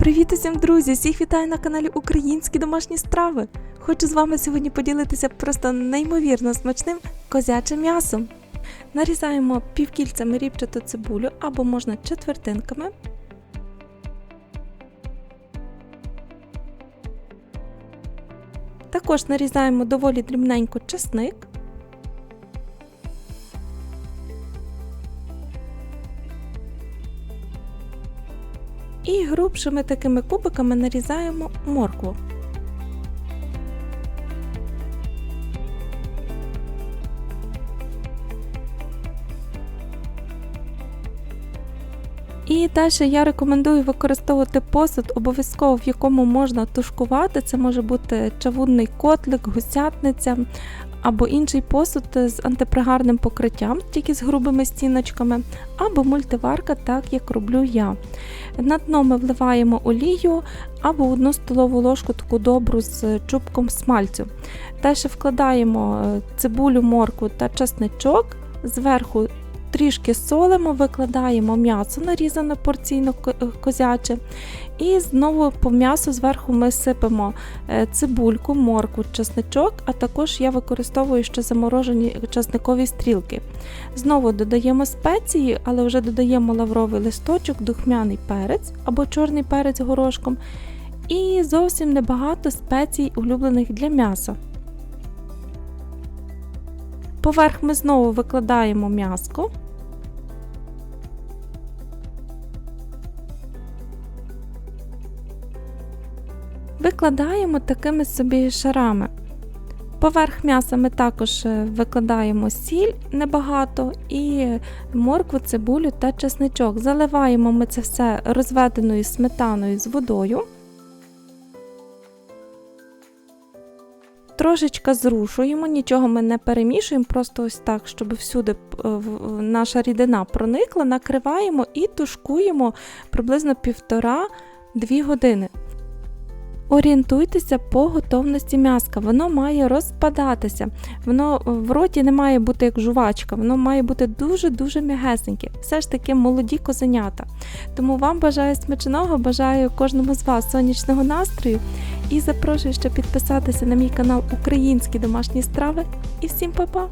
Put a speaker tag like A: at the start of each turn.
A: Привіт усім, друзі! Всіх вітаю на каналі Українські домашні страви. Хочу з вами сьогодні поділитися просто неймовірно смачним козячим м'ясом. Нарізаємо півкільцями рібчату цибулю або можна четвертинками. Також нарізаємо доволі дрібненько чесник. І грубшими такими кубиками нарізаємо моркву. І далі я рекомендую використовувати посуд, обов'язково в якому можна тушкувати. Це може бути чавунний котлик, гусятниця або інший посуд з антипригарним покриттям, тільки з грубими стіночками, або мультиварка, так як роблю я. На дно ми вливаємо олію або одну столову ложку таку добру з чубком смальцю. Далі вкладаємо е, цибулю, морку та чесничок, зверху трішки солимо, викладаємо м'ясо нарізане порційно козяче. І знову по м'ясу зверху ми сипемо е, цибульку, морку, чесничок, а також я використовую ще заморожені часникові стрілки. Знову додаємо спеції, але вже додаємо лавровий листочок, духмяний перець або чорний перець горошком. І зовсім небагато спецій, улюблених для м'яса. Поверх ми знову викладаємо м'яско. Викладаємо такими собі шарами. Поверх м'яса ми також е, викладаємо сіль небагато і моркву, цибулю та чесничок. Заливаємо ми це все розведеною сметаною з водою. Трошечка зрушуємо, нічого ми не перемішуємо, просто ось так, щоб всюди е, наша рідина проникла, накриваємо і тушкуємо приблизно півтора-дві години. Орієнтуйтеся по готовності м'яска, воно має розпадатися, воно в роті не має бути як жувачка, воно має бути дуже-дуже м'ягесеньке, все ж таки молоді козенята. Тому вам бажаю смачного, бажаю кожному з вас сонячного настрою і запрошую ще підписатися на мій канал Українські домашні страви. І всім па-па!